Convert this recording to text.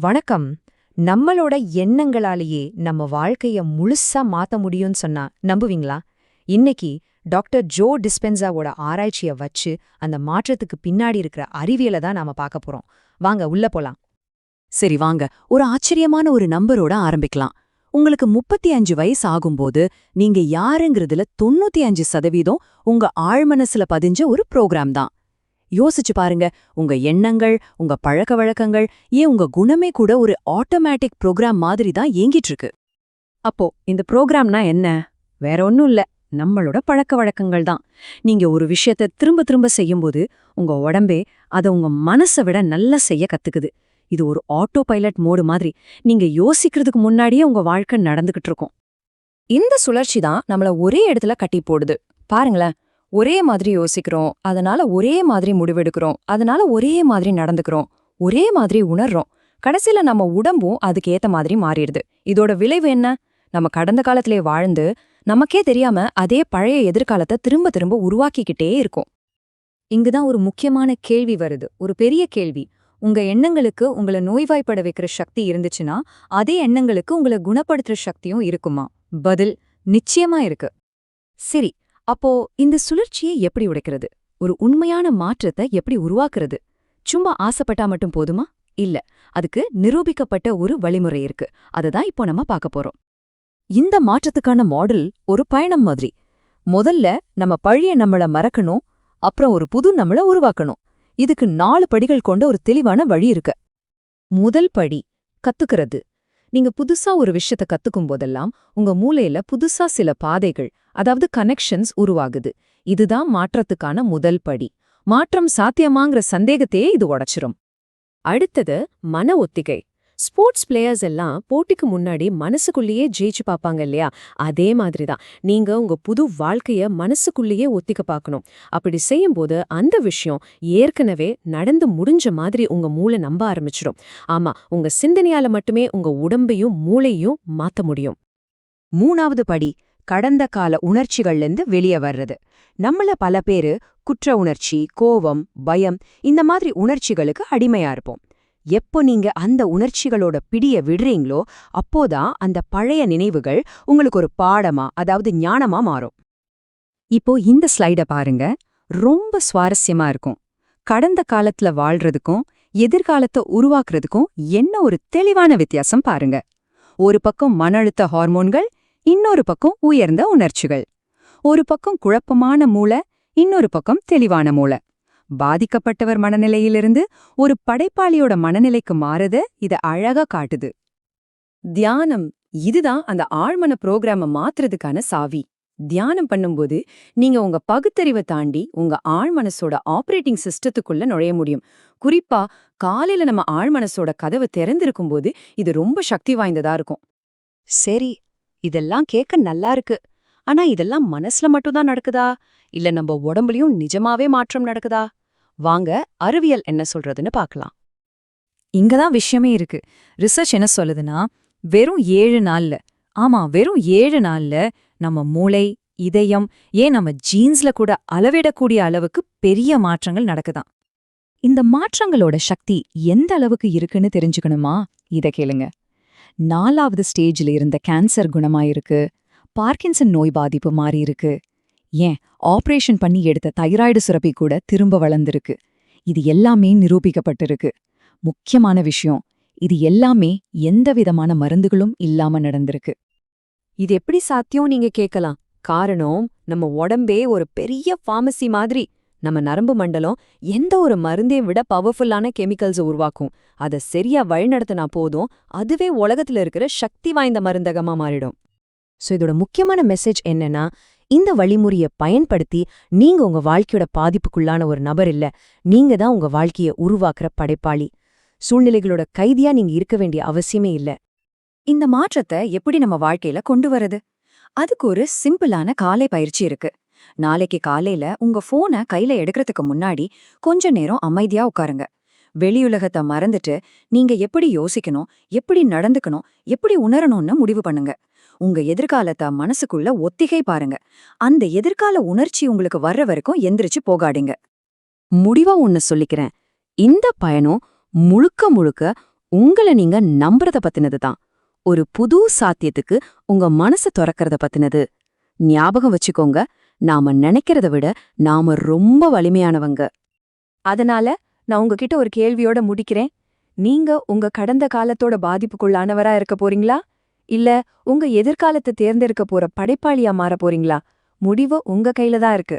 வணக்கம். நம்மளோட எண்ணங்களாலேயே நம்ம வாழ்க்கைய முழுசா மாத்த முடியும்னு சொன்னா நம்புவீங்களா? இன்னைக்கு டாக்டர் ஜோ டிஸ்பென்சாவோட ஆராய்ச்சிய வச்சு அந்த மாற்றத்துக்கு பின்னாடி இருக்கிற அறிவியலை தான் நாம பார்க்க போறோம். வாங்க உள்ள போலாம். சரி வாங்க. ஒரு ஆச்சரியமான ஒரு நம்பரோட ஆரம்பிக்கலாம். உங்களுக்கு முப்பத்தி அஞ்சு வயசு ஆகும்போது நீங்க யாருங்கிறதுல தொண்ணூத்தி அஞ்சு சதவீதம் உங்க ஆழ்மனசுல பதிஞ்ச ஒரு ப்ரோக்ராம் தான். யோசிச்சு பாருங்க. உங்க எண்ணங்கள் உங்க பழக்க வழக்கங்கள் ஏன் உங்க குணமே கூட ஒரு ஆட்டோமேட்டிக் ப்ரோக்ராம் மாதிரி தான் இயங்கிட்டு இருக்கு. அப்போ இந்த ப்ரோக்ராம்னா என்ன? வேற ஒன்னும் இல்ல. நம்மளோட பழக்க வழக்கங்கள் தான். நீங்க ஒரு விஷயத்த திரும்ப திரும்ப செய்யும்போது உங்க உடம்பே அதை உங்க மனசை விட நல்லா செய்ய கத்துக்குது. இது ஒரு ஆட்டோ பைலட் மோடு மாதிரி. நீங்க யோசிக்கிறதுக்கு முன்னாடியே உங்க வாழ்க்கை நடந்துகிட்டு இருக்கும். இந்த சுழற்சி தான் நம்மள ஒரே இடத்துல கட்டி போடுது. பாருங்களேன். ஒரே மாதிரி யோசிக்கிறோம் அதனால ஒரே மாதிரி முடிவெடுக்கிறோம் அதனால ஒரே மாதிரி நடந்துக்கிறோம் ஒரே மாதிரி உணர்றோம். கடைசியில நம்ம உடம்பும் அதுக்கு ஏத்த மாதிரி மாறிடுது. இதோட விளைவு என்ன? நம்ம கடந்த காலத்திலே வாழ்ந்து நமக்கே தெரியாம அதே பழைய எதிர்காலத்தை திரும்ப திரும்ப உருவாக்கிக்கிட்டே இருக்கோம். இங்குதான் ஒரு முக்கியமான கேள்வி வருது. ஒரு பெரிய கேள்வி. உங்க எண்ணங்களுக்கு உங்களை நோய்வாய்ப்பட வைக்கிற சக்தி இருந்துச்சுன்னா அதே எண்ணங்களுக்கு உங்களை குணப்படுத்துற சக்தியும் இருக்குமா? பதில் நிச்சயமா இருக்கு. சரி அப்போ இந்த சுழற்சியை எப்படி உடைக்கிறது? ஒரு உண்மையான மாற்றத்தை எப்படி உருவாக்குறது? சும்மா ஆசைப்பட்டா மட்டும் போதுமா? இல்ல அதுக்கு நிரூபிக்கப்பட்ட ஒரு வழிமுறை இருக்கு. அததான் இப்போ நம்ம பார்க்க போறோம். இந்த மாற்றத்துக்கான மாடல் ஒரு பயணம் மாதிரி. முதல்ல நம்ம பழைய நம்மள மறக்கணும் அப்புறம் ஒரு புது நம்மள உருவாக்கணும். இதுக்கு நாலு படிகள் கொண்ட ஒரு தெளிவான வழி இருக்கு. முதல் படி கத்துக்கிறது. நீங்க புதுசா ஒரு விஷயத்த கத்துக்கும் போதெல்லாம் உங்க மூளையில புதுசா சில பாதைகள் அதாவது கனெக்ஷன்ஸ் உருவாகுது. இதுதான் மாற்றத்துக்கான முதல் படி. மாற்றம் சாத்தியமாங்கிற சந்தேகத்தையே இது உடைச்சிரும். அடுத்தது மன ஒத்திகை. ஸ்போர்ட்ஸ் பிளேயர்ஸ் எல்லாம் போட்டிக்கு முன்னாடி மனசுக்குள்ளேயே ஜெயிச்சு பார்ப்பாங்க இல்லையா? அதே மாதிரி தான் நீங்க உங்க புது வாழ்க்கைய மனசுக்குள்ளேயே ஒத்திக்க பார்க்கணும். அப்படி செய்யும்போது அந்த விஷயம் ஏற்கனவே நடந்து முடிஞ்ச மாதிரி உங்க மூளை நம்ப ஆரம்பிச்சிடும். ஆமா உங்க சிந்தனையால மட்டுமே உங்க உடம்பையும் மூளையும் மாத்த முடியும். மூணாவது படி கடந்த கால உணர்ச்சிகள்லேருந்து வெளியே வர்றது. நம்மள பல பேரு குற்ற உணர்ச்சி கோவம் பயம் இந்த மாதிரி உணர்ச்சிகளுக்கு அடிமையா இருப்போம். எப்போ நீங்க அந்த உணர்ச்சிகளோட பிடிய விடுறீங்களோ அப்போதான் அந்த பழைய நினைவுகள் உங்களுக்கு ஒரு பாடமா அதாவது ஞானமா மாறும். இப்போ இந்த ஸ்லைட பாருங்க. ரொம்ப சுவாரஸ்யமா இருக்கும். கடந்த காலத்துல வாழ்றதுக்கும் எதிர்காலத்தை உருவாக்குறதுக்கும் என்ன ஒரு தெளிவான வித்தியாசம் பாருங்க. ஒரு பக்கம் மன அழுத்த ஹார்மோன்கள் இன்னொரு பக்கம் உயர்ந்த உணர்ச்சிகள். ஒரு பக்கம் குழப்பமான மூளை இன்னொரு பக்கம் தெளிவான மூளை. பாதிக்கப்பட்டவர் மனநிலையிலிருந்து ஒரு படைப்பாளியோட மனநிலைக்கு மாறுத இத அழகா காட்டுது. தியானம் இதுதான் அந்த ஆழ்மன புரோகிராம மாத்துறதுக்கான சாவி. தியானம் பண்ணும்போது நீங்க உங்க பகுத்தறிவை தாண்டி உங்க ஆழ்மனசோட ஆபரேட்டிங் சிஸ்டத்துக்குள்ள நுழைய முடியும். குறிப்பா காலையில நம்ம ஆழ்மனசோட கதவு திறந்திருக்கும் போது இது ரொம்ப சக்தி வாய்ந்ததா இருக்கும். சரி இதெல்லாம் கேட்க நல்லா இருக்கு. ஆனா இதெல்லாம் மனசுல மட்டும்தான் நடக்குதா? இல்ல நம்ம உடம்புலயும் நிஜமாவே மாற்றம் நடக்குதா? வாங்க அறிவியல் என்ன சொல்றதுன்னு பார்க்கலாம். இங்கதான் விஷயமே இருக்கு. ரிசர்ச் என்ன சொல்லுதுன்னா வெறும் ஏழு நாள்ல ஆமா வெறும் ஏழு நாள்ல நம்ம மூளை இதயம் ஏன் நம்ம ஜீன்ஸ்ல கூட அளவிடக்கூடிய அளவுக்கு பெரிய மாற்றங்கள் நடக்குதாம் இந்த மாற்றங்களோட சக்தி எந்த அளவுக்கு இருக்குன்னு தெரிஞ்சுக்கணுமா? இத கேளுங்க. நாலாவது ஸ்டேஜ்ல இருந்த கேன்சர் குணமாயிருக்கு. பார்க்கின்சன் நோய் பாதிப்பு மாறி இருக்கு. ஏன்? ஆபரேஷன் பண்ணி எடுத்த தைராய்டு சுரப்பி கூட திரும்ப வளர்ந்திருக்கு. இது எல்லாமே நிரூபிக்கப்பட்டிருக்கு. முக்கியமான விஷயம் இது எல்லாமே எந்த விதமான மருந்துகளும் இல்லாம நடந்திருக்கு. இது எப்படி சாத்தியம் நீங்க கேட்கலாம்? காரணம் நம்ம உடம்பே ஒரு பெரிய ஃபார்மசி மாதிரி. நம்ம நரம்பு மண்டலம் எந்த ஒரு மருந்தையும் விட பவர்ஃபுல்லான கெமிக்கல்ஸ் உருவாக்கும். அதை சரியா வழிநடத்தினா போதும் அதுவே உலகத்துல இருக்கிற சக்தி வாய்ந்த மருந்தகமா மாறிடும். ஸோ இதோட முக்கியமான மெசேஜ் என்னன்னா இந்த வழிமுறைய பயன்படுத்தி நீங்க உங்க வாழ்க்கையோட பாதிப்புக்குள்ளான ஒரு நபர் இல்ல நீங்க தான் உங்க வாழ்க்கைய உருவாக்குற படைப்பாளி. சூழ்நிலைகளோட கைதியா நீங்க இருக்க வேண்டிய அவசியமே இல்ல. இந்த மாற்றத்தை எப்படி நம்ம வாழ்க்கையில கொண்டு வரது அதுக்கு ஒரு சிம்பிளான காலை பயிற்சி இருக்கு. நாளைக்கு காலையில உங்க போனை கையில எடுக்கிறதுக்கு முன்னாடி கொஞ்ச நேரம் அமைதியா உட்காருங்க. வெளியுலகத்தை மறந்துட்டு நீங்க எப்படி யோசிக்கணும் எப்படி நடந்துக்கணும் எப்படி உணரணும்னு முடிவு பண்ணுங்க. உங்க எதிர்காலத்தை மனசுக்குள்ள ஒத்திகை பாருங்க. அந்த எதிர்கால உணர்ச்சி உங்களுக்கு வர்ற வரைக்கும் எந்திரிச்சு போகாடுங்க முடிவா ஒன்னு சொல்லிக்கிறேன். இந்த பயணம் முழுக்க முழுக்க உங்கள நீங்க நம்புறத பத்தினது தான். ஒரு புது சாத்தியத்துக்கு உங்க மனசு திறக்கறத பத்தினது. ஞாபகம் வச்சுக்கோங்க. நாம நினைக்கிறத விட நாம ரொம்ப வலிமையானவங்க. அதனால நான் உங்ககிட்ட ஒரு கேள்வியோட முடிக்கிறேன். நீங்க உங்க கடந்த காலத்தோட பாதிப்புக்குள்ளானவரா இருக்க போறீங்களா? இல்ல உங்க எதிர்காலத்தை தேர்ந்தெடுக்க போற படைப்பாளியா மாற போறீங்களா? முடிவு உங்க கையில தான் இருக்கு.